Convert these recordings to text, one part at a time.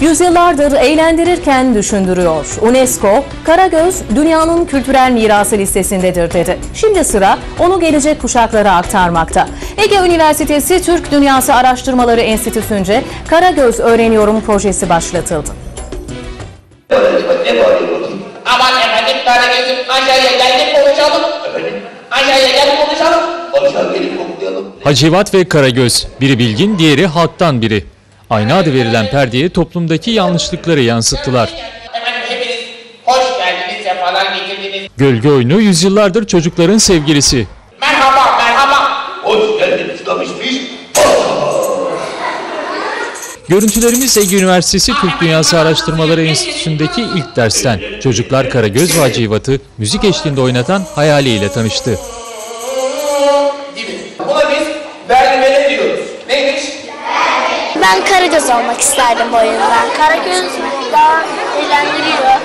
Yüzyıllardır eğlendirirken düşündürüyor. UNESCO, Karagöz dünyanın kültürel mirası listesindedir dedi. Şimdi sıra onu gelecek kuşaklara aktarmakta. Ege Üniversitesi Türk Dünyası Araştırmaları Enstitüsü'nce Karagöz Öğreniyorum projesi başlatıldı. Aman efendim Karagöz'üm aşağıya geldik konuşalım. Efendim? Aşağıya gel konuşalım. Aşağı gelip koklayalım. Hacivat ve Karagöz, biri bilgin, diğeri halktan biri. Aynı adı verilen perdeye toplumdaki yanlışlıkları yansıttılar. Hoş geldiniz, sefalar getirdiniz. Gölge oyunu yüzyıllardır çocukların sevgilisi. Merhaba, merhaba. Hoş geldiniz kamışmış. Görüntülerimiz Ege Üniversitesi Türk Dünyası Araştırmaları Enstitüsü'ndeki ilk dersten. Çocuklar Karagöz ve Hacivat'ı müzik eşliğinde oynatan hayaliyle tanıştı. Ben Karagöz olmak isterdim bu oyundan. Karagöz daha eğlendiriyor.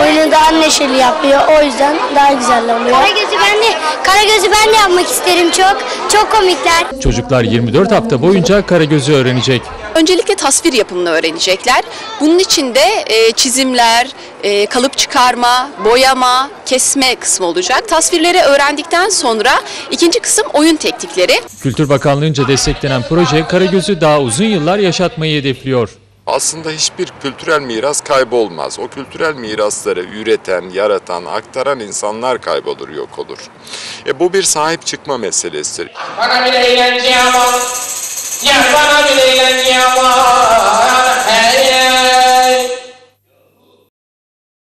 Oyunu daha neşeli yapıyor. O yüzden daha güzel oluyor. Karagöz'ü ben de Karagöz'ü ben de yapmak isterim çok. Çok komikler. Çocuklar 24 hafta boyunca Karagöz'ü öğrenecek. Öncelikle tasvir yapımını öğrenecekler. Bunun için de e, çizimler, e, kalıp çıkarma, boyama, kesme kısmı olacak. Tasvirleri öğrendikten sonra ikinci kısım oyun teknikleri. Kültür Bakanlığı'nca desteklenen proje Karagöz'ü daha uzun yıllar yaşatmayı hedefliyor. Aslında hiçbir kültürel miras kaybolmaz. O kültürel mirasları üreten, yaratan, aktaran insanlar kaybolur, yok olur. E, bu bir sahip çıkma meselesidir. Bana bir eğlence ama. Yeah,